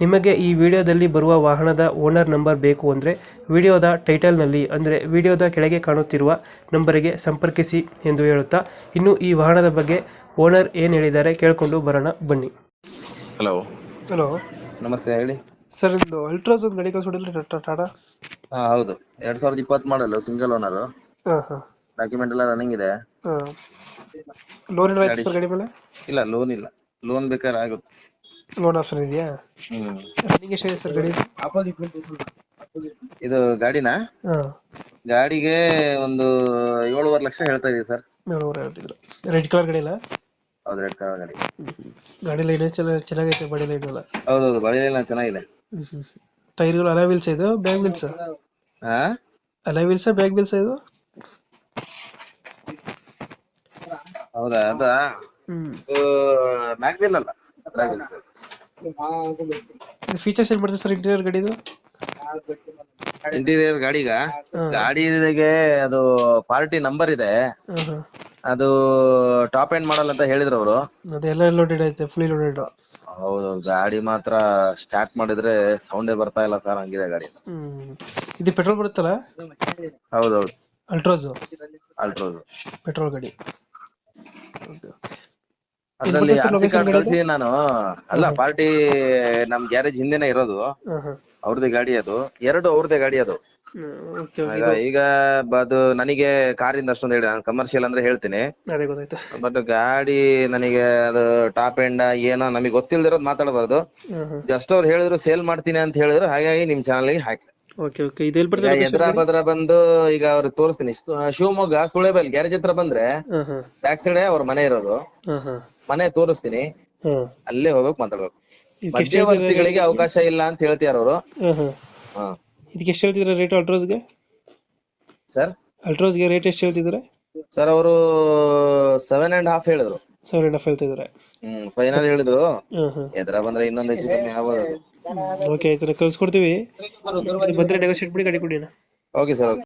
ನಿಮಗೆ ಈ ವಿಡಿಯೋದಲ್ಲಿ ಬರುವ ವಾಹನದ ಓನರ್ ನಂಬರ್ ಬೇಕು ಅಂದರೆ ವಿಡಿಯೋದ ಟೈಟಲ್ನಲ್ಲಿ ಅಂದರೆ ವಿಡಿಯೋದ ಕೆಳಗೆ ಕಾಣುತ್ತಿರುವ ನಂಬರಿಗೆ ಸಂಪರ್ಕಿಸಿ ಎಂದು ಹೇಳುತ್ತಾ ಇನ್ನು ಈ ವಾಹನದ ಬಗ್ಗೆ ಓನರ್ ಏನು ಹೇಳಿದ್ದಾರೆ ಕೇಳಿಕೊಂಡು ಬರೋಣ ಬನ್ನಿ. ಹಲೋ. ಹಲೋ. ನಮಸ್ತೆ ಹೇಳಿ. ಸರ್ ಇದು ಅಲ್ಟ್ರಾಸ್ ಒಂದು ಗಾಡಿ ಕಳಿಸ್ಬಿಡಿಲ್ಲ ಟಾಟಾ? ಹಾ ಹೌದು. ಎರಡ್ ಸಾವಿರದ ಇಪ್ಪತ್ತು ಮಾಡಲು ಸಿಂಗಲ್ ಓನರ್. ಹಾಂ ಹಾಂ. ಡಾಕ್ಯುಮೆಂಟ್ ಎಲ್ಲ ರನ್ನಿಂಗ್ ಇದೆ. ಹಾಂ. ಲೋನ್ ಇಲ್ಲ ಆಯ್ತು ಸರ್ ಗಾಡಿ ಮೇಲೆ? ಇಲ್ಲ ಲೋನ್ ಇಲ್ಲ. ಲೋನ್ ಬೇಕಾದ್ರೆ ಆಗುತ್ತೆ. ಲೋನ್ ಆಪ್ಷನ್ ಇದೆಯಾ? ಹ್ಮ್. ರನ್ನಿಂಗ್ ಎಷ್ಟಿದೆ ಸರ್ ಗಾಡಿ? ಇದು ಗಾಡಿನಾ? ಹಾಂ. ಗಾಡಿಗೆ ಒಂದು ಏಳುವರೆ ಲಕ್ಷ ಹೇಳ್ತಾ ಇದೀವಿ ಸರ್. ಏಳುವರೆ ಹೇಳ್ತಿದ್ರು. ರೆಡ್ ಕಲರ್ ಗಾಡಿ ಇಲ್ಲ ಹೌದು ರೆಡ್ ಕಲರ್ ಗಾಡಿ. ಗಾಡಿ ಲೈನ್ ಚೆನ್ನಾಗೈತೆ ಬಾಡಿ ಹೌದು ಎಲ್ಲ. ಬಾಡಿ ಲೈಟ್ ಚೆನ್ನಾಗಿದೆ. ಟೈರ್ಗಳು ಅಲೈ ವೀಲ್ಸ್ ಇದು ಬ್ಯಾಗ್ ವೀಲ್ಸ್ ಹಾ? ಅಲೈ ವೀಲ್ಸ್ ಬ್ಯಾಗ್ ವೀಲ್ಸ್ ಇದು? ಹೌದಾ ಅದ? ಹ್ಮ್. ಮ್ಯಾಗ್ವಿಲ್ ಅಲ್ಲ? ಫೀಚರ್ಸ್ ಏನ್ ಬರ್ತದೆ ಸರ್ ಇಂಟೀರಿಯರ್ ಗಾಡಿದು? ಇಂಟೀರಿಯರ್ ಗಾಡಿಗ? ಗಾಡಿಗೆ ಅದು ಪಾರ್ಟಿ ನಂಬರ್ ಇದೆ. ಅದು ಟಾಪ್ ಎಂಡ್ ಮಾಡಲ್ ಅಂತ ಹೇಳಿದ್ರು ಅವರು. ಅದೆಲ್ಲ ಲೋಡೆಡ್ ಐತೆ ಫುಲ್ ಲೋಡೆಡ್ ಹೌದು ಗಾಡಿ ಮಾತ್ರ ಸ್ಟಾರ್ಟ್ ಮಾಡಿದ್ರೆ ಸೌಂಡೇ ಬರ್ತಾ ಇಲ್ಲ ಸರ್ ಹಂಗಿದೆ ಗಾಡಿ. ಇದು ಪೆಟ್ರೋಲ್ ಬರುತ್ತಲ್ಲ? ಹೌದೌದು. ಅಲ್ಟ್ರಾಸ್ ಅಲ್ಟ್ರೋಸ್ ಪೆಟ್ರೋಲ್ ಗಾಡಿ. ಅದ್ರಲ್ಲಿ ಆರ್ ಕಾರ್ಡ್? ಕಳ್ಸಿ ನಾನು ಅಲ್ಲ ಪಾರ್ಟಿ ನಮ್ ಗ್ಯಾರೇಜ್ ಹಿಂದೆನೆ ಇರೋದು. ಅವ್ರದೇ ಗಾಡಿ ಅದು. ಎರಡು ಅವ್ರದೇ ಗಾಡಿ ಅದು. ಈಗ ಅದು ನನಗೆ ಕಾರಿಂದ ಅಷ್ಟೊಂದು ಹೇಳಿ ನಾನು ಕಮರ್ಷಿಯಲ್ ಅಂದ್ರೆ ಹೇಳ್ತೀನಿ. ಬಟ್ ಗಾಡಿ ನನಗೆ ಅದು ಟಾಪ್ ಎಂಡ್ ಏನೋ ನಮಗೆ ಗೊತ್ತಿಲ್ದಿರೋದು ಮಾತಾಡಬಾರ್ದು. ಜಸ್ಟ್ ಅವ್ರು ಹೇಳಿದ್ರು ಸೇಲ್ ಮಾಡ್ತೀನಿ ಅಂತ ಹೇಳಿದ್ರು ಹಾಗಾಗಿ ನಿಮ್ ಹಾಕಿ ಇದು ಎಲ್ಲಿ ಬರ್ತದೆ ಎದ್ರ ಬದ್ರ ಬಂದು ಈಗ ಅವ್ರು ತೋರಿಸ್ತೀನಿ. ಶಿವಮೊಗ್ಗ ಸುಳೆಬೈಲ್ ಗ್ಯಾರೇಜ್ ಹತ್ರ ಬಂದ್ರೆ ಬ್ಯಾಕ್ ಸೈಡ್ ಅವ್ರ ಮನೆ ಇರೋದು. ಮನೆ ತೋರಿಸ್ತೀನಿ. ಅಲ್ಲೇ ಹೋಗ್ಬೇಕು ಮಾತಾಡ್ಬೇಕು. ಮಧ್ಯವರ್ತಿಗಳಿಗೆ ಅವಕಾಶ ಇಲ್ಲ ಅಂತ ಹೇಳ್ತಿದಾರ ಅವರು. ಹಾಂ ಹಾಂ ಹಾ. ಇದಕ್ಕೆ ಎಷ್ಟು ಹೇಳ್ತಿದ್ರೆ ರೇಟ್ ಅಲ್ಟ್ರೋಸ್ಗೆ? ಸರ್? ಅಲ್ಟ್ರೋಸ್ಗೆ ರೇಟ್ ಎಷ್ಟು ಹೇಳ್ತಿದ್ರ? ಸರ್ ಅವರು ಸೆವೆನ್ ಅಂಡ್ ಹಾಫ್ ಹೇಳಿದ್ರು. ಸೆವೆನ್ ಅಂಡ್ ಹಾಫ್ ಹೇಳ್ತಿದ್ದಾರೆ ಹ್ಮ್ ಫೈನಲ್ ಹೇಳಿದ್ರು. ಎದ್ರ ಬಂದ್ರೆ ಇನ್ನೊಂದು ಹೆಚ್ಚು ಕಮ್ಮಿ ಆಗ್ಬೋದು ಓಕೆ ಆಯ್ತು ಕಳ್ಸ್ಕೊಡ್ತೀವಿ. ಬಂದ್ರೆ ನೆಗೋಷಿಯೇಟ್ ಮಾಡಿ ಗಾಡಿ ಕೊಡಿ ಓಕೆ ಸರ್ ಓಕೆ.